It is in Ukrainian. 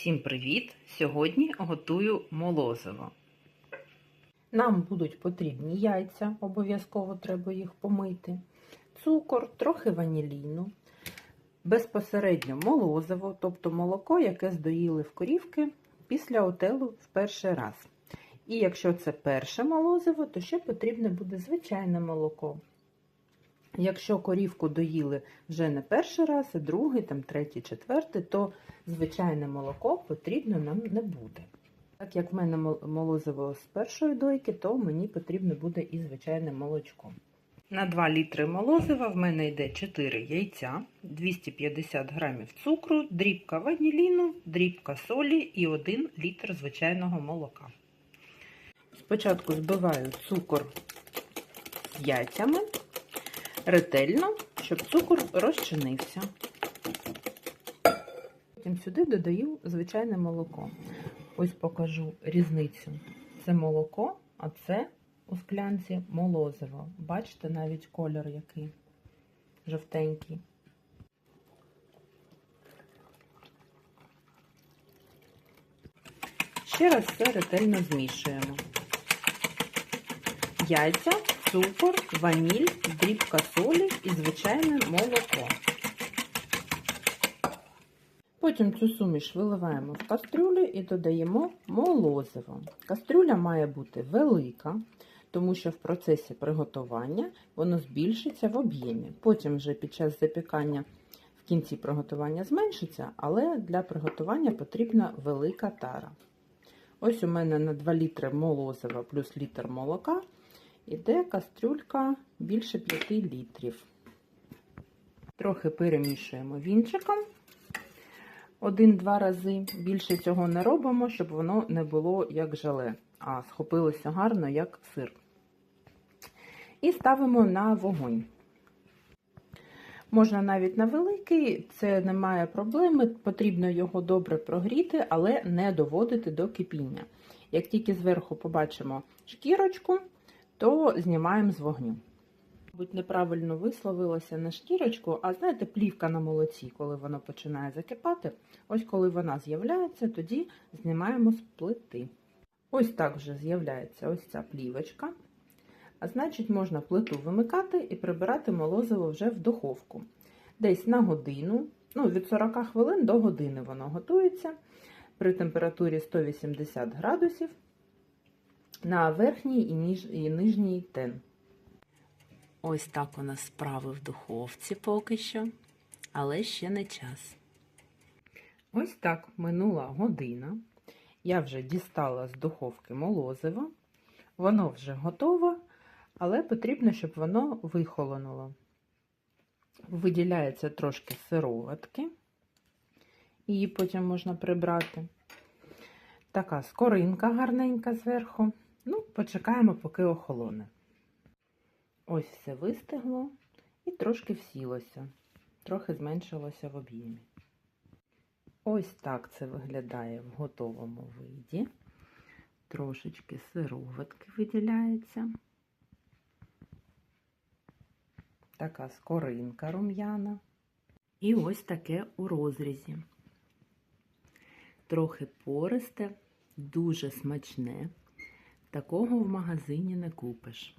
Всім привіт! Сьогодні готую молозиво. Нам будуть потрібні яйця, обов'язково треба їх помити, цукор, трохи ваніліну, безпосередньо молозиво, тобто молоко, яке здоїли в корівки після отелу в перший раз. І якщо це перше молозиво, то ще потрібне буде звичайне молоко. Якщо корівку доїли вже не перший раз, а другий, там, третій, четвертий, то звичайне молоко потрібно нам не буде. Так як в мене молозиво з першої дойки, то мені потрібно буде і звичайне молочко. На 2 літри молозива в мене йде 4 яйця, 250 грамів цукру, дрібка ваніліну, дрібка солі і 1 літр звичайного молока. Спочатку збиваю цукор яйцями ретельно, щоб цукор розчинився. Потім сюди додаю звичайне молоко. Ось покажу різницю. Це молоко, а це у склянці молозиво. Бачите навіть кольор який жовтенький. Ще раз все ретельно змішуємо. Яйця, цукор, ваніль, дрібка солі і звичайне молоко. Потім цю суміш виливаємо в кастрюлю і додаємо молозиво. Кастрюля має бути велика, тому що в процесі приготування воно збільшиться в об'ємі. Потім вже під час запікання в кінці приготування зменшиться, але для приготування потрібна велика тара. Ось у мене на 2 літри молозива плюс літр молока іде кастрюлька більше 5 літрів. Трохи перемішуємо вінчиком один-два рази. Більше цього не робимо, щоб воно не було як желе, а схопилося гарно, як сир. І ставимо на вогонь. Можна навіть на великий, це немає проблеми, потрібно його добре прогріти, але не доводити до кипіння. Як тільки зверху побачимо шкірочку, то знімаємо з вогню. Мабуть, неправильно висловилася на шкірочку, а знаєте, плівка на молоці, коли воно починає закипати. Ось коли вона з'являється, тоді знімаємо з плити. Ось так вже з'являється ось ця плівочка. А значить, можна плиту вимикати і прибирати молозиво вже в духовку. Десь на годину, ну, від 40 хвилин до години воно готується при температурі 180 градусів на верхній і, ніж, і нижній тен. Ось так у нас справи в духовці поки що, але ще не час. Ось так минула година. Я вже дістала з духовки молозиво. Воно вже готове, але потрібно, щоб воно вихолонуло. Виділяється трошки сироватки, її потім можна прибрати. Така скоринка гарненька зверху. Ну, почекаємо, поки охолоне. Ось все вистигло і трошки всілося, трохи зменшилося в об'ємі. Ось так це виглядає в готовому виді. Трошечки сироватки виділяється. Така скоринка рум'яна. І ось таке у розрізі. Трохи пористе, дуже смачне. Такого в магазині не купиш.